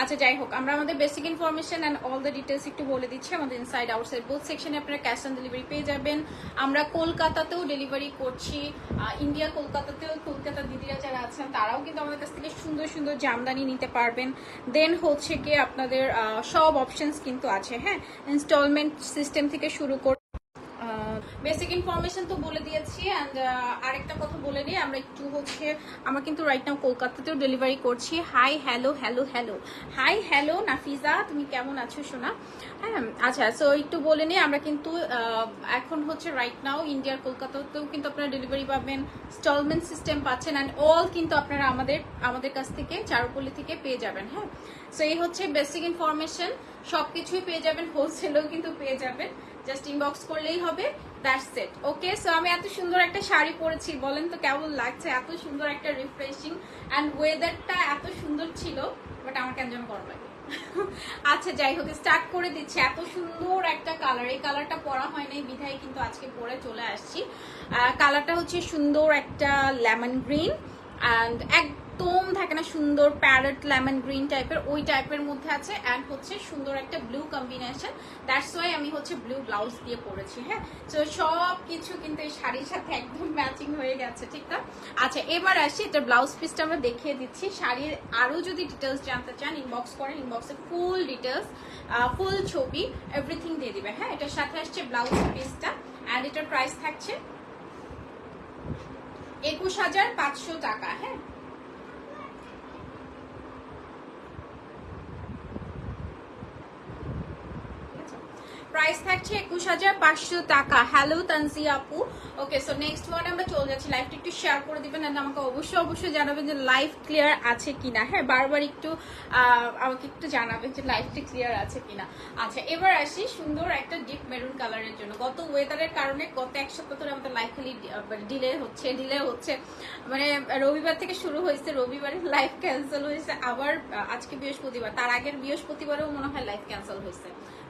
আচ্ছা যাই হোক, আমরা আমাদের basic information and all the details একটু বলে দিচ্ছি আমাদের ইনসাইড আউটসাইড বোথ সেকশনে আপনারা ক্যাশ অন ডেলিভারি পেয়ে যাবেন। আমরা কলকাতাতেও ডেলিভারি করছি। ইন্ডিয়া কলকাতাতেও কলকাতা দিদিরা যারা আছেন, তারাও কিন্তু আমাদের কাছ থেকে সুন্দর সুন্দর জামদানি নিতে পারবেন। দেন হচ্ছে কি আপনাদের সব অপশনস কিন্তু আছে হ্যাঁ? ইনস্টলমেন্ট সিস্টেম থেকে শুরু করে বেসিক ইনফরমেশন তো বলে দিয়েছি অ্যান্ড আরেকটা কথা বলে নিই, আমরা একটু হচ্ছে, আমরা কিন্তু রাইট নাও কলকাতাতেও ডেলিভারি করছি। Hi hello hello hello hi hello Nafiza, তুমি কেমন আছো সোনা? হ্যাঁ আচ্ছা সো একটু বলে নিই, আমরা কিন্তু এখন হচ্ছে রাইট নাও ইন্ডিয়ার কলকাতাতেও কিন্তু আপনারা ডেলিভারি পাবেন ইনস্টলমেন্ট সিস্টেম পাচ্ছেন অ্যান্ড অল কিন্তু আপনারা আমাদের আমাদের কাছ থেকে, চারুপল্লি থেকে পেয়ে যাবেন হ্যাঁ? সো এই হচ্ছে বেসিক ইনফরমেশন সবকিছুই পেয়ে যাবেন হোলসেলেও কিন্তু পেয়ে যাবেন। জাস্ট ইনবক্স করলেই হবে দ্যাটস ইট ওকে সো আমি এত সুন্দর একটা শাড়ি পরেছি, বলেন তো কেমন লাগছে? এত সুন্দর একটা রিফ্রেশিং অ্যান্ড ওয়েদারটা এত সুন্দর ছিল বাট আমার কেন যেন গরম লাগে আচ্ছা যাই হোক স্টার্ট করে দিচ্ছি। এত সুন্দর একটা কালার এই কালারটা পরা হয় নাই, বিধায় কিন্তু আজকে পরে চলে আসছি। কালারটা হচ্ছে সুন্দর একটা লেমন গ্রিন অ্যান্ড একদম থাকে না সুন্দর প্যারট লেমন গ্রিন টাইপের, ওই টাইপের মধ্যে আছে অ্যান্ড হচ্ছে সুন্দর একটা ব্লু কম্বিনেশন দ্যাটস ওয়াই আমি হচ্ছে ব্লু ব্লাউজ দিয়ে পরেছি হ্যাঁ? তো সব কিছু কিন্তু এই শাড়ির সাথে একদম ম্যাচিং হয়ে গেছে, ঠিক না? আচ্ছা এবার আসি, এটা ব্লাউজ পিসটা আমরা দেখিয়ে দিচ্ছি। শাড়ির আরও যদি ডিটেলস জানতে চান ইনবক্স করেন ইনবক্সে ফুল ডিটেলস ফুল ছবি এভরিথিং দিয়ে দিবে হ্যাঁ? এটার সাথে আসছে ব্লাউজ পিসটা অ্যান্ড এটার প্রাইস থাকছে একুশ হাজার পাঁচশো টাকা হ্যাঁ? প্রাইস থাকছে একুশ হাজার পাঁচশো টাকা। হ্যালো তানসি আপু। ওকে সো নেক্সট ওয়ান আমরা চলে যাচ্ছি। লাইভটা একটু শেয়ার করে দিবেন and আমাকে অবশ্যই অবশ্যই জানাবেন যে লাইভ ক্লিয়ার আছে কিনা। হ্যাঁ বারবার একটু আমাকে একটু জানাবেন যে লাইভটা ক্লিয়ার আছে কিনা। আচ্ছা এবার আসি সুন্দর একটা ডিপ মেরুন কালারের জন্য। গত ওয়েদারের কারণে গত এক সপ্তাহ ধরে আমাদের লাইভ খালি ডিলে হচ্ছে ডিলে হচ্ছে। মানে রবিবার থেকে শুরু হয়েছে, রবিবারে লাইভ ক্যান্সেল হয়েছে। আবার আজকে বৃহস্পতিবার। তার আগের বৃহস্পতিবারেও মনে হয় লাইভ ক্যান্সেল হয়েছে।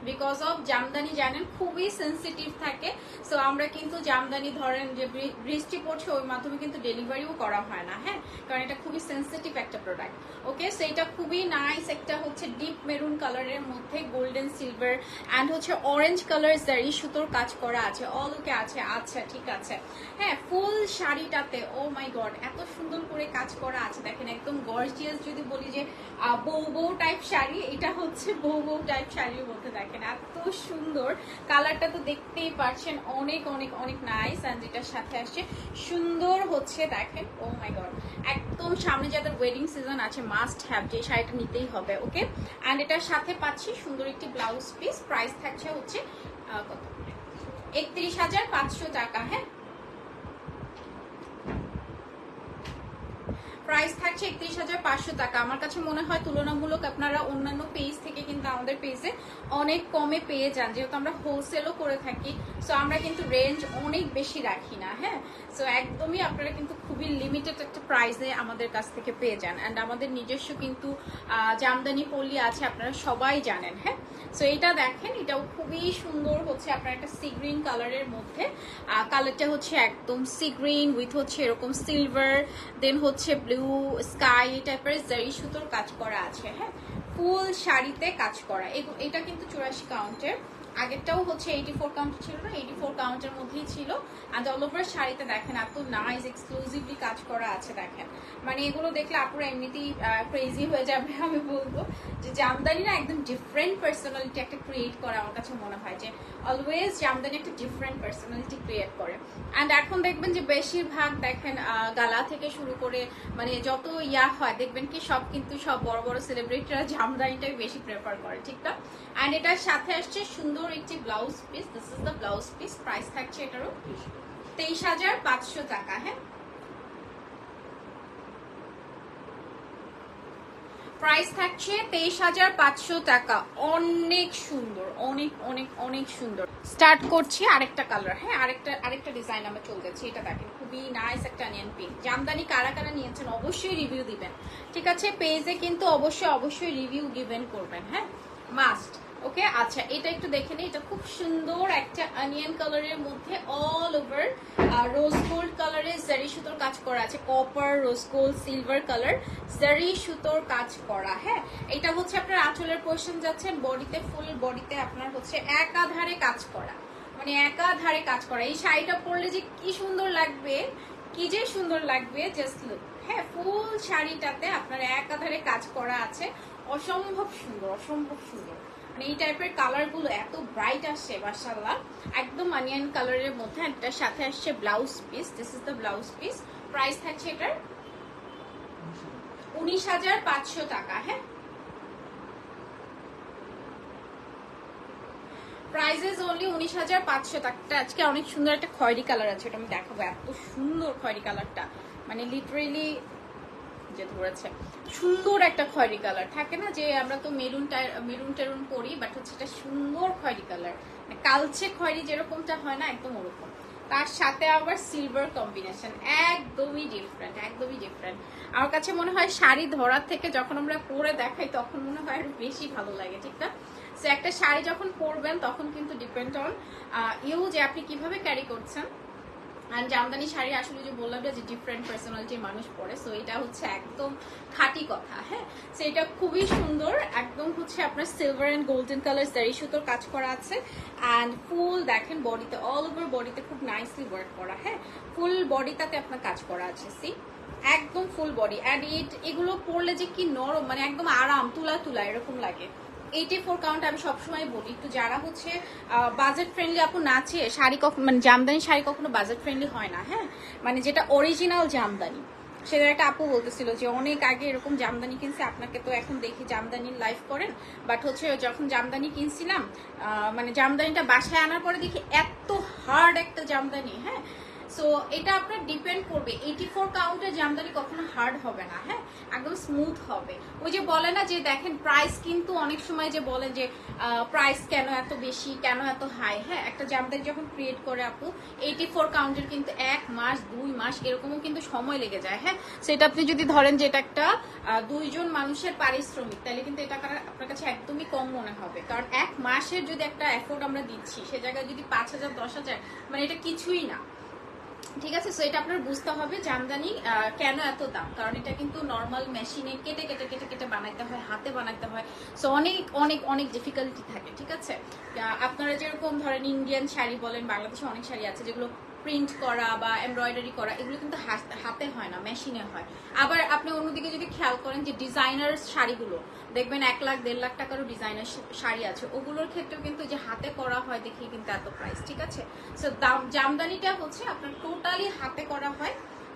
বিকজ অফ জামদানি জানেন, খুবই সেন্সিটিভ থাকে। সো আমরা কিন্তু জামদানি ধরেন যে বৃষ্টি পড়ছে, ওই মাধ্যমে কিন্তু ডেলিভারিও করা হয় না হ্যাঁ? কারণ এটা খুবই সেন্সিটিভ একটা প্রোডাক্ট ওকে সেইটা খুবই নাইস একটা হচ্ছে ডিপ মেরুন কালারের মধ্যে গোল্ডেন সিলভার অ্যান্ড হচ্ছে অরেঞ্জ কালার জারি সুতোর কাজ করা আছে। অল ওকে আছে আচ্ছা ঠিক আছে। হ্যাঁ ফুল শাড়িটাতে ও মাই গড এত সুন্দর করে কাজ করা আছে। দেখেন, একদম গর্জিয়াস যদি বলি যে বউ বউ টাইপ শাড়ি, এটা হচ্ছে বউ বউ টাইপ শাড়ির মধ্যে, দেখেন, এত সুন্দর কালারটা তো দেখতেই পারছেন, অনেক অনেক অনেক নাইস অ্যান্ড এটার সাথে আসছে। সুন্দর হচ্ছে, দেখেন ও মাই গড একদম সামনে যাদের ওয়েডিং সিজন আছে মাস্ট হ্যাভ যে শাড়িটা নিতেই হবে ওকে অ্যান্ড এটার সাথে পাচ্ছি সুন্দর একটি ব্লাউজ পিস প্রাইস থাকছে হচ্ছে কত? একত্রিশ হাজার পাঁচশো টাকা হ্যাঁ? প্রাইস থাকছে একত্রিশ হাজার পাঁচশো টাকা। আমার কাছে মনে হয় তুলনামূলক আপনারা অন্যান্য পেজ থেকে কিন্তু আমাদের পেজে অনেক কমে পেয়ে যান। যেহেতু আমরা হোলসেলও করে থাকি। সো আমরা কিন্তু রেঞ্জ অনেক বেশি রাখি না হ্যাঁ? সো একদমই আপনারা কিন্তু খুবই লিমিটেড একটা প্রাইসে আমাদের কাছ থেকে পেয়ে যান। অ্যান্ড আমাদের নিজস্ব কিন্তু জামদানি পল্লী আছে, আপনারা সবাই জানেন হ্যাঁ? সো এটা দেখেন, এটাও খুবই সুন্দর হচ্ছে আপনার একটা সি গ্রিন কালারের মধ্যে। কালারটা হচ্ছে একদম সি গ্রিন উইথ হচ্ছে এরকম সিলভার দেন হচ্ছে ব্লু স্কাই টাইপের জারি সুতোর কাজ করা আছে হ্যাঁ? ফুল শাড়িতে কাজ করা। এটা কিন্তু চুরাশি কাউন্টের আগেরটাও হচ্ছে এইটি ফোর কাউন্ট ছিল না এইটি ফোর কাউন্টের মধ্যেই ছিল। আর অল ওভার শাড়িতে দেখেন, এত নাইস এক্সক্লুসিভলি কাজ করা আছে, দেখেন। মানে এগুলো দেখলে আপুরা এমনিতেই ক্রেজি হয়ে যাবে, আমি বলব। যে জামদানি না একদম ডিফারেন্ট পার্সোনালিটি একটা ক্রিয়েট করে আমার কাছে মনে হয় যে অলওয়েজ জামদানি একটা ডিফারেন্ট পার্সোনালিটি ক্রিয়েট করে। অ্যান্ড এখন দেখবেন যে বেশিরভাগ দেখেন গালা থেকে শুরু করে মানে যত ইয়া হয়, দেখবেন কি সব কিন্তু সব বড় বড় সেলিব্রিটিরা জামদানিটাই বেশি প্রেফার করে, ঠিক না? অ্যান্ড এটার সাথে আসছে সুন্দর একটি blouse piece this is the blouse piece price থাকছে এটারও তেইশ হাজার। পাঁচশো টাকা হ্যাঁ? প্রাইস থাকছে তেইশ হাজার পাঁচশো টাকা অনেক সুন্দর অনেক অনেক অনেক সুন্দর। স্টার্ট করছি আরেকটা কালার হ্যাঁ? আরেকটা আরেকটা ডিজাইন আমরা চলে যাচ্ছি এটা দেখেন খুবই নাইস একটা নিয়ন পিঙ্ক জামদানি কারা কারা নিয়েছেন অবশ্যই রিভিউ দিবেন। ঠিক আছে? পেজে কিন্তু অবশ্যই অবশ্যই রিভিউ গিভেন করবেন হ্যাঁ? মাস্ট ওকে আচ্ছা এটা একটু দেখে নিই। এটা খুব সুন্দর একটা অনিয়ন কালারের মধ্যে অল ওভার রোজ গোল্ড কালারের জারি সুতোর কাজ করা আছে। Copper rose gold silver colour zari সুতোর কাজ করা হ্যাঁ? এটা হচ্ছে আপনার আঁচলের পোর্শন যাচ্ছে বডিতে ফুল বডিতে আপনার হচ্ছে একাধারে কাজ করা। মানে একাধারে কাজ করা। এই শাড়িটা পরলে যে কি সুন্দর লাগবে, কি যে সুন্দর লাগবে জাস্ট লুক হ্যাঁ ফুল শাড়িটাতে আপনার একাধারে কাজ করা আছে। অসম্ভব সুন্দর অসম্ভব সুন্দর। মানে এই টাইপের কালারগুলো এত ব্রাইট আসছে মাসাল্লাহ একদম অনিয়ন কালারের মধ্যে একটা, সাথে আসছে blouse piece this is the blouse piece price থাকছে এটার উনিশ হাজার পাঁচশো টাকা হ্যাঁ। প্রাইজেস অনলি উনিশ হাজার পাঁচশো টাকাটা আজকে অনেক সুন্দর একটা খয়েরি কালার আছে ওটা আমি দেখাবো। এত সুন্দর খয়েরি কালারটা মানে লিটারেলি যে ধরেছে, সুন্দর একটা খয়েরি কালার থাকে না যে আমরা তো মেরুন মেরুন টেরুন পরি বাট হচ্ছে এটা সুন্দর খয়েরি কালার মানে কালচে খয়েরি যেরকমটা হয় না, একদম ওরকম। তার সাথে আবার সিলভার কম্বিনেশন একদমই ডিফারেন্ট একদমই ডিফারেন্ট আমার কাছে মনে হয় শাড়ি ধরার থেকে যখন আমরা পরে দেখাই, তখন মনে হয় আরও বেশি ভালো লাগে, ঠিক না? সো একটা শাড়ি যখন পরবেন, তখন কিন্তু ডিপেন্ড অন ইউ যে আপনি কীভাবে ক্যারি করছেন আর জামদানি শাড়ি আসলে যে বললাম যে ডিফারেন্ট পার্সোনালিটির মানুষ পরে সো এটা হচ্ছে একদম খাঁটি কথা হ্যাঁ? সো এটা খুবই সুন্দর, একদম হচ্ছে আপনার silver and golden colour zari সুতোর কাজ করা আছে। অ্যান্ড ফুল দেখেন বডিতে অল ওভার বডিতে খুব নাইসলি ওয়ার্ক করা হ্যাঁ? ফুল বডিটাতে আপনার কাজ করা আছে সি একদম ফুল বডি অ্যান্ড এগুলো পরলে যে কি নরম মানে একদম আরাম, তুলা তুলা, এরকম লাগে। এইটি ফোর কাউন্ট আমি সবসময় বলি। একটু যারা হচ্ছে বাজেট ফ্রেন্ডলি আপু নাচে, শাড়ি কখন মানে জামদানি শাড়ি কখনো বাজেট ফ্রেন্ডলি হয় না হ্যাঁ? মানে যেটা অরিজিনাল জামদানি। সেটা একটা আপু বলতেছিল যে, অনেক আগে এরকম জামদানি কিনছে, আপনাকে তো এখন দেখি জামদানির লাইফ করেন। বাট হচ্ছে যখন জামদানি কিনছিলাম মানে জামদানিটা বাসায় আনার পরে দেখি এত হার্ড একটা জামদানি হ্যাঁ? সো এটা আপনার ডিপেন্ড করবে। এইটি ফোর কাউন্টের জামদানি কখনো হার্ড হবে না হ্যাঁ? একদম স্মুথ হবে। ওই যে বলে না যে দেখেন প্রাইস কিন্তু অনেক সময় যে বলে যে প্রাইস কেন এত বেশি, কেন এত হাই হ্যাঁ? একটা জামদানি যখন ক্রিয়েট করে আপু এইটি ফোর কাউন্টের কিন্তু এক মাস, দুই মাস এরকমও কিন্তু সময় লেগে যায় হ্যাঁ? সেটা আপনি যদি ধরেন যে এটা একটা দুইজন মানুষের পারিশ্রমিক, তাহলে কিন্তু এটা আপনার কাছে একদমই কম মনে হবে। কারণ এক মাসের যদি একটা এফোর্ট আমরা দিচ্ছি, সে জায়গায় যদি পাঁচ হাজার, দশ হাজার মানে এটা কিছুই না। ঠিক আছে সো এটা আপনার বুঝতে হবে জামদানি কেন এত দাম? কারণ এটা কিন্তু নর্মাল মেশিনে কেটে কেটে কেটে কেটে বানাইতে হয়, হাতে বানাইতে হয়। সো অনেক অনেক অনেক ডিফিকাল্টি থাকে, ঠিক আছে? আপনারা যেরকম ধরেন ইন্ডিয়ান শাড়ি বলেন, বাংলাদেশে অনেক শাড়ি আছে যেগুলো প্রিন্ট করা বা এমব্রয়ডারি করা, এগুলো কিন্তু হাতে হয় না মেশিনে হয়। আবার আপনি অন্যদিকে যদি খেয়াল করেন যে ডিজাইনার শাড়িগুলো দেখবেন এক লাখ, দেড় লাখ টাকারও ডিজাইনের শাড়ি আছে। ওগুলোর ক্ষেত্রেও কিন্তু যে হাতে করা হয় দেখি কিন্তু এত প্রাইস ঠিক আছে? সো দাম, জামদানিটা হচ্ছে আপনার টোটালি হাতে করা হয়।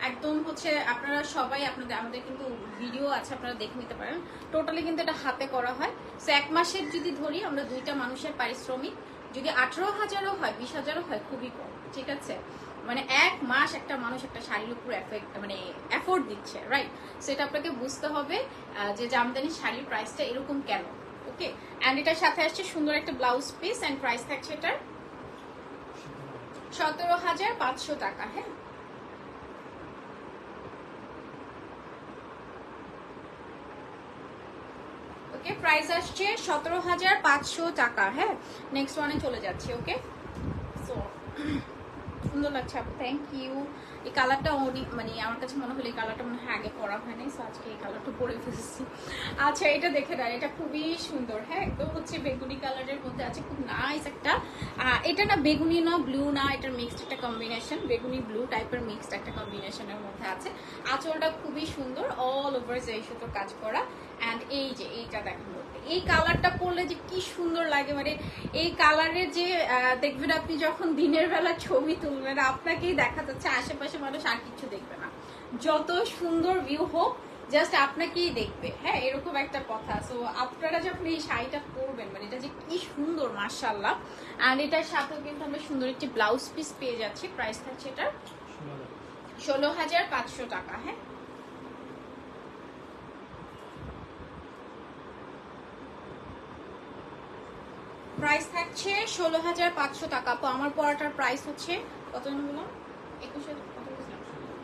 একদম হচ্ছে আপনারা সবাই আপনাদের, আমাদের কিন্তু ভিডিও আছে, আপনারা দেখে নিতে পারেন। টোটালি কিন্তু এটা হাতে করা হয়। সো এক মাসের যদি ধরি, আমরা দুইটা মানুষের পারিশ্রমিক, যদি আঠারো হাজারও হয়, বিশ হাজারও হয়, খুবই কম, ঠিক আছে? মানে এক মাস একটা মানুষ একটা শাড়ির উপর এফেক্ট মানে এফোর্ট দিচ্ছে রাইট সেটা আপনাকে বুঝতে হবে যে জামদানি শাড়ির প্রাইসটা এরকম কেন ওকে অ্যান্ড এটার সাথে আসছে সুন্দর একটা ব্লাউজ পিস অ্যান্ড প্রাইস থাকছে এটার সতেরো হাজার পাঁচশো টাকা হ্যাঁ? ওকে প্রাইস আসছে সতেরো হাজার পাঁচশো টাকা হ্যাঁ? নেক্সট ওয়ানে চলে যাচ্ছি ওকে সো সুন্দর লাগছে আপু থ্যাংক ইউ এই কালারটা অনেক মানে আমার কাছে মনে হলো এই কালারটা মনে হয় আগে পরা হয়নি সো আজকে এই কালারটা পরে ফেলেছি। আচ্ছা এটা দেখে দেয় এটা খুবই সুন্দর হ্যাঁ একদম হচ্ছে বেগুনি কালারের মধ্যে আছে, খুব নাইস একটা এটা না বেগুনি না ব্লু না, এটার মিক্সড একটা কম্বিনেশন বেগুনি ব্লু টাইপের মিক্সড একটা কম্বিনেশনের মধ্যে আছে। আঁচলটা খুবই সুন্দর অল ওভার যে সুতোর কাজ করা অ্যান্ড এই যে এইটা দেখেন এই কালারটা পরলে যে কি সুন্দর লাগে মানে এই কালারের যে দেখবেন আপনি যখন দিনের বেলা ছবি তুলবেন, আপনাকেই দেখা যাচ্ছে আশেপাশে মানুষ আর কিছু দেখবে না। যত সুন্দর ভিউ হোক জাস্ট আপনাকেই দেখবে। হ্যাঁ এরকম একটা কথা। সো আপনারা যখন এই শাড়িটা পরবেন মানে এটা যে কি সুন্দর মার্শাল্লাহ আর এটার সাথেও কিন্তু আমরা সুন্দর একটি ব্লাউজ পিস পেয়ে যাচ্ছি। প্রাইস থাকছে এটা ষোলো হাজার পাঁচশো টাকা হ্যাঁ। প্রাইস থাকছে ষোলো হাজার পাঁচশো টাকা। তো আমার পড়াটার প্রাইস হচ্ছে কত যেন বললাম? একুশ হাজার?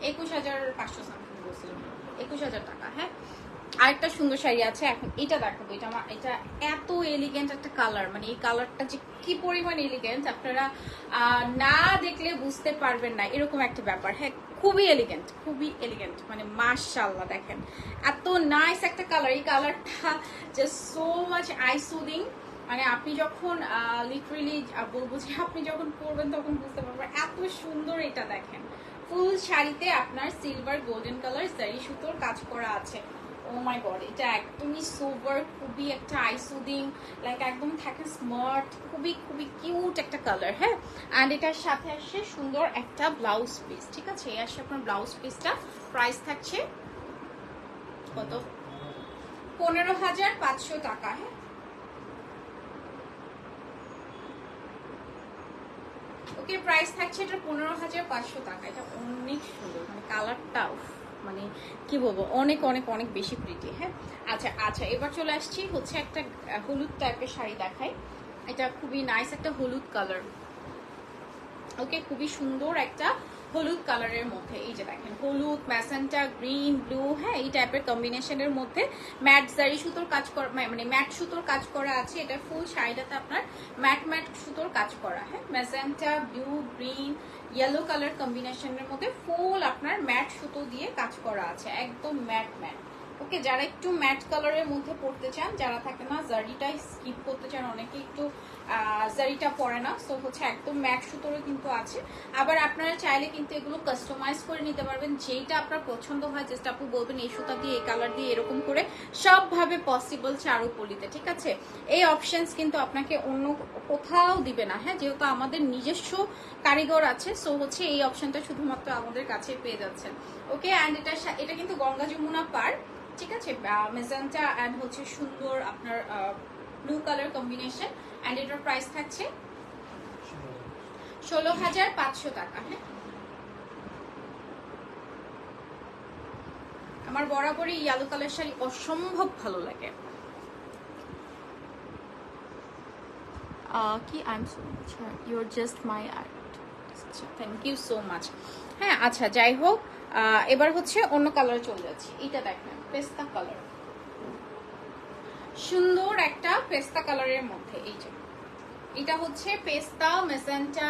একুশ হাজার পাঁচশো সামথিং বলছিলাম একুশ হাজার টাকা হ্যাঁ? আরেকটা সুন্দর শাড়ি আছে, এখন এটা দেখাবো। এটা আমার এটা এত এলিগেন্ট একটা কালার মানে এই কালারটা যে কি পরিমাণ এলিগেন্ট আপনারা না দেখলে বুঝতে পারবেন না, এরকম একটা ব্যাপার। হ্যাঁ খুবই এলিগেন্ট খুবই এলিগেন্ট মানে মাশাল্লাহ দেখেন। এত নাইস একটা কালার এই কালারটা just so much eye soothing মানে আপনি যখন লিটারেলি বলব যে আপনি যখন পরবেন তখন বুঝতে পারবেন, এত সুন্দর এটা দেখেন। ফুল শাড়িতে আপনার সিলভার গোল্ডেন কালার জারি সুতোর কাজ করা আছে। ও মাই গড এটা একদমই সোভার খুবই একটা আইসুদিং লাইক একদম থাকে স্মার্ট খুবই খুবই কিউট একটা কালার হ্যাঁ? অ্যান্ড এটার সাথে আসছে সুন্দর একটা ব্লাউজ পিস ঠিক আছে? এই আসছে আপনার ব্লাউজ পিসটা প্রাইস থাকছে কত? পনেরো হাজার পাঁচশো টাকা হ্যাঁ? ওকে প্রাইস থাকছে এটা পনেরো হাজার পাঁচশো টাকা। এটা অনেক সুন্দর মানে কালারটাও মানে কি বলব, অনেক অনেক অনেক বেশি প্রিটি হ্যাঁ? আচ্ছা আচ্ছা এবার চলে আসছি হচ্ছে একটা হলুদ টাইপের শাড়ি দেখাই। এটা খুবই নাইস একটা হলুদ কালার ওকে, খুবই সুন্দর একটা হলুদ কালারের মধ্যে, এই যে দেখেন, হলুদ, ম্যাসেন্টা, গ্রিন, ব্লু হ্যাঁ এই টাইপের কম্বিনেশনের মধ্যে ম্যাট জারি সুতোর কাজ করা মানে ম্যাট সুতোর কাজ করা আছে এটা ফুল শাড়িটাতে আপনার ম্যাট ম্যাট সুতোর কাজ করা হ্যাঁ magenta blue, green yellow colour কম্বিনেশনের মধ্যে ফুল আপনার ম্যাট সুতো দিয়ে কাজ করা আছে, একদম ম্যাট ম্যাট ওকে, যারা একটু ম্যাট কালারের মধ্যে পড়তে চান, যারা থাকে না, জারিটা স্কিপ করতে চান, অনেকে একটু জারিটা পরে না সো হচ্ছে একদম ম্যাট সুতোরও কিন্তু আছে। আবার আপনারা চাইলে কিন্তু এগুলো কাস্টমাইজ করে নিতে পারবেন, যেইটা আপনার পছন্দ হয় জাস্ট আপু বলবেন, এই সুতা দিয়ে, এই কালার দিয়ে এরকম করে সবভাবে পসিবল চারুপলিতে ঠিক আছে? এই অপশনস কিন্তু আপনাকে অন্য কোথাও দিবে না হ্যাঁ? যেহেতু আমাদের নিজস্ব কারিগর আছে সো হচ্ছে এই অপশনটা শুধুমাত্র আমাদের কাছে পেয়ে যাচ্ছেন। ওকে অ্যান্ড এটা এটা কিন্তু গঙ্গা যমুনা পার। ঠিক আছে মেজানটা অ্যান্ড হচ্ছে সুন্দর আপনার ব্লু কালার কম্বিনেশন অ্যান্ড এটার প্রাইস থাকছে ষোলো হাজার পাঁচশো টাকা হ্যাঁ? আমার বরাবরই ইয়েলো কালার শাড়ি অসম্ভব ভালো লাগে। কি I am just my thank you so much হ্যাঁ আচ্ছা যাই হোক এবার হচ্ছে অন্য কালারে চলে যাচ্ছি এটা দেখেন পেস্তা কালার। সুন্দর একটা পেস্তা কালারের মধ্যে এই যে। এটা হচ্ছে পেস্তা, magenta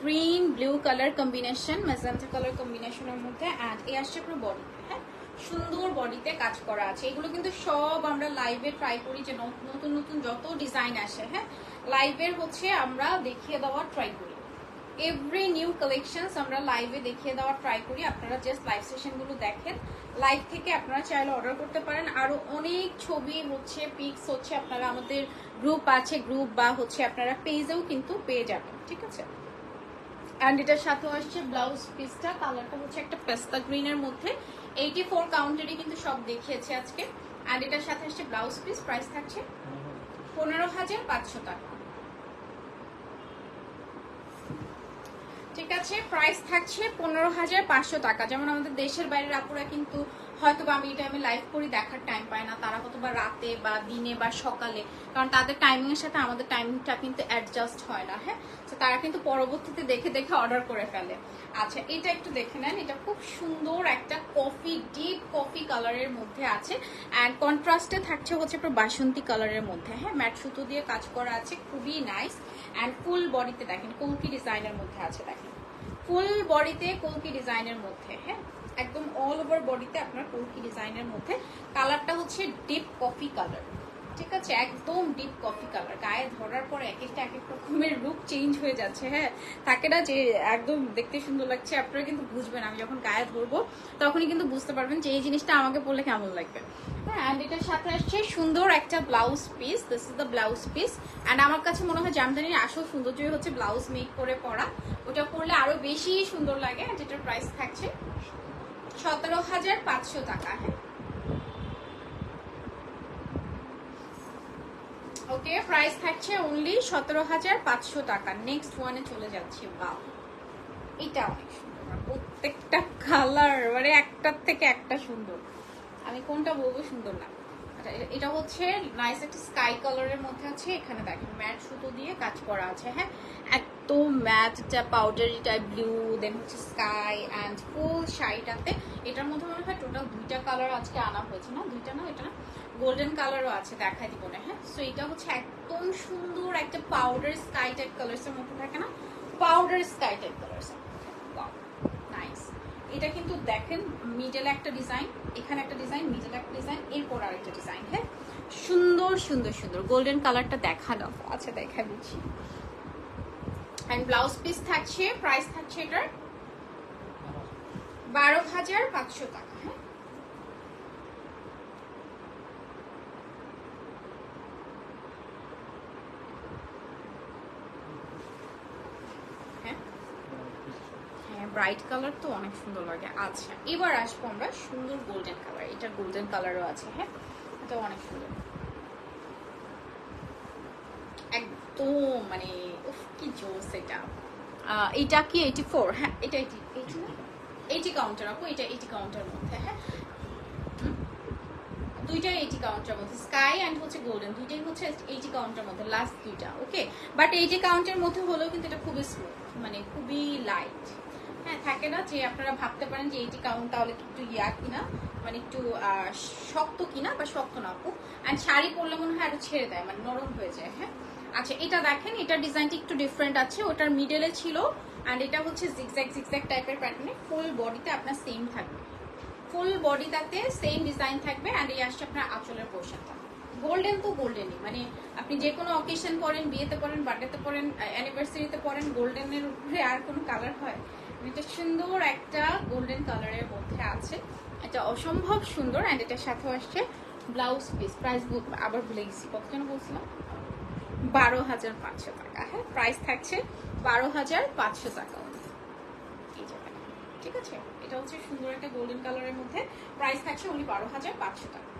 green, blue colour combination, magenta colour কম্বিনেশনের মধ্যে অ্যান্ড এই আসছে আপনার বডিতে হ্যাঁ? সুন্দর বডিতে কাজ করা আছে। এগুলো কিন্তু সব আমরা লাইভে ট্রাই করি যে নতুন নতুন যত ডিজাইন আসে হ্যাঁ? লাইভের হচ্ছে আমরা দেখিয়ে দেওয়ার ট্রাই করি। এভরি নিউ কালেকশনস আমরা লাইভে দেখিয়ে দেওয়ার ট্রাই করি। আপনারা জাস্ট লাইভ সেশনগুলো দেখেন। লাইভ থেকে আপনারা চাইলে অর্ডার করতে পারেন। আরও অনেক ছবি হচ্ছে পিক্স হচ্ছে আপনারা আমাদের গ্রুপ আছে গ্রুপ বা হচ্ছে আপনারা পেজেও কিন্তু পেয়ে যাবেন ঠিক আছে? অ্যান্ড এটার সাথে আসছে ব্লাউজ পিসটা কালারটা হচ্ছে একটা পেস্তা গ্রিনের মধ্যে। এইটি ফোর কাউন্টারই কিন্তু সব দেখিয়েছে আজকে। অ্যান্ড এটার সাথে আসছে ব্লাউজ পিস প্রাইস থাকছে পনেরো হাজার পাঁচশো টাকা ঠিক আছে প্রাইস থাকছে পনেরো হাজার পাঁচশো টাকা। যেমন আমাদের দেশের বাইরের আপুরা কিন্তু হয়তো বা আমি এই টাইমে লাইভ করি, দেখার টাইম পায় না। তারা হয়তো বা রাতে বা দিনে বা সকালে, কারণ তাদের টাইমিং এর সাথে আমাদের টাইমিংটা কিন্তু অ্যাডজাস্ট হয় না হ্যাঁ? তো তারা কিন্তু পরবর্তীতে দেখে দেখে অর্ডার করে ফেলে। আচ্ছা এটা একটু দেখে নেন। এটা খুব সুন্দর একটা কফি ডিপ কফি কালারের মধ্যে আছে। অ্যান্ড কন্ট্রাস্টে থাকছে হচ্ছে আপনার বাসন্তী কালারের মধ্যে হ্যাঁ? ম্যাট সুতো দিয়ে কাজ করা আছে, খুবই নাইস অ্যান্ড ফুল বডিতে দেখেন কলকি ডিজাইনের মধ্যে আছে, দেখেন। ফুল বডিতে কলকি ডিজাইনের মধ্যে হ্যাঁ? একদম অল ওভার বডিতে আপনার কলকি ডিজাইনের মধ্যে। কালারটা হচ্ছে ডিপ কফি কালার ঠিক আছে, একদম ডিপ কফি কালার গায়ে ধরার পর এক একটা, এক এক রকমের লুক চেঞ্জ হয়ে যাচ্ছে হ্যাঁ? থাকে না যে একদম দেখতে সুন্দর লাগছে, আপনারা কিন্তু বুঝবেন, আমি যখন গায়ে ধরবো, তখনই কিন্তু বুঝতে পারবেন যে এই জিনিসটা আমাকে পরলে কেমন লাগবে। হ্যাঁ অ্যান্ড এটার সাথে আসছে সুন্দর একটা blouse piece this is the blouse piece and আমার কাছে মনে হয় জামদানির আসল সৌন্দর্যই হচ্ছে ব্লাউজ মেক করে পরা। ওটা পরলে আরও বেশি সুন্দর লাগে আর যেটার প্রাইস থাকছে সতেরো হাজার পাঁচশো টাকা হ্যাঁ? ওকে প্রাইস থাকছে অনলি সতেরো হাজার পাঁচশো টাকা। নেক্সট ওয়ানে চলে যাচ্ছি বাউ এটা অনেক সুন্দর প্রত্যেকটা কালার মানে একটার থেকে একটা সুন্দর। আমি কোনটা বলব সুন্দর না। আচ্ছা, এটা হচ্ছে নাইস একটা স্কাই কালারের মধ্যে আছে এখানে দেখেন ম্যাট সুতো দিয়ে কাজ করা আছে হ্যাঁ? এক- এত ম্যাট একটা পাউডারি টাইপ ব্লু দেন হচ্ছে স্কাই অ্যান্ড ফুল শাড়িটাতে এটার মধ্যে মনে হয় টোটাল দুইটা কালার আজকে আনা হয়েছে। না, দুইটা না, এটা না? গোল্ডেন কালারও আছে, দেখাই দিব না হ্যাঁ? সো এটা হচ্ছে একদম সুন্দর একটা পাউডার স্কাই টাইপ কালার্স এর মধ্যে থাকে না? Powder sky type colours nice এটা কিন্তু দেখেন মিডলে একটা ডিজাইন এখানে একটা ডিজাইন মিডলে একটা ডিজাইন এরপর আরেকটা ডিজাইন হ্যাঁ? সুন্দর সুন্দর সুন্দর। গোল্ডেন কালারটা দেখা দাও আচ্ছা দেখা দিচ্ছি। অ্যান্ড ব্লাউজ পিস থাকছে প্রাইস থাকছে এটার বারো হাজার পাঁচশো টাকা। হ্যাঁ? হ্যাঁ হ্যাঁ ব্রাইট কালার তো অনেক সুন্দর লাগে। আচ্ছা এবার আসব আমরা সুন্দর গোল্ডেন কালার এটা গোল্ডেন কালারও আছে হ্যাঁ? এটা অনেক সুন্দর। একদম মানে কি জোস এটা। এটা কি এইটি ফোর হ্যাঁ এটা এইটি এইটি কাউন্টার আপু, এটা এইটি কাউন্টার মধ্যে হ্যাঁ? হুম। দুইটাই এইটি কাউন্টার মধ্যে স্কাই অ্যান্ড হচ্ছে গোল্ডেন দুইটাই হচ্ছে এইটি কাউন্টার মধ্যে লাস্ট দুইটা ওকে বাট এইটি কাউন্টার মধ্যে হলেও কিন্তু এটা খুবই স্মুথ মানে খুবই লাইট হ্যাঁ? থাকে না যে আপনারা ভাবতে পারেন যে এইটি কাউন্ট তাহলে একটু ইয়া কিনা মানে একটু শক্ত কিনা বা শক্ত না আপু। অ্যান্ড শাড়ি পরলে মনে হয় আরও ছেড়ে দেয় মানে নরম হয়ে যায় হ্যাঁ? আচ্ছা এটা দেখেন, এটার ডিজাইনটা একটু ডিফারেন্ট আছে, ওটার মিডলে ছিল অ্যান্ড এটা হচ্ছে জিগজ্যাগ জিগজ্যাগ টাইপের প্যাটার্নে ফুল বডিতে আপনার সেম থাকবে। ফুল বডিটাতে সেম ডিজাইন থাকবে অ্যান্ড এই আসছে আপনার আঁচলের পোর্শনটা গোল্ডেন তো গোল্ডেনই মানে আপনি যে কোনো অকেশন করেন বিয়েতে পড়েন বার্থডেতে পড়েন অ্যানিভার্সারিতে পড়েন গোল্ডেনের উপরে আর কোনো কালার হয়? এটা সুন্দর একটা গোল্ডেন কালারের মধ্যে আছে। এটা অসম্ভব সুন্দর অ্যান্ড এটার সাথেও আসছে ব্লাউজ পিস প্রাইস আবার ভুলে গেছি কত যেন বলছিলাম? বারো হাজার পাঁচশো টাকা। হ্যাঁ প্রাইস থাকছে বারো হাজার পাঁচশো টাকা। ঠিক আছে? এটা হচ্ছে সুন্দর একটা গোল্ডেন কালারের মধ্যে। প্রাইস থাকছে উনি বারো হাজার পাঁচশো টাকা।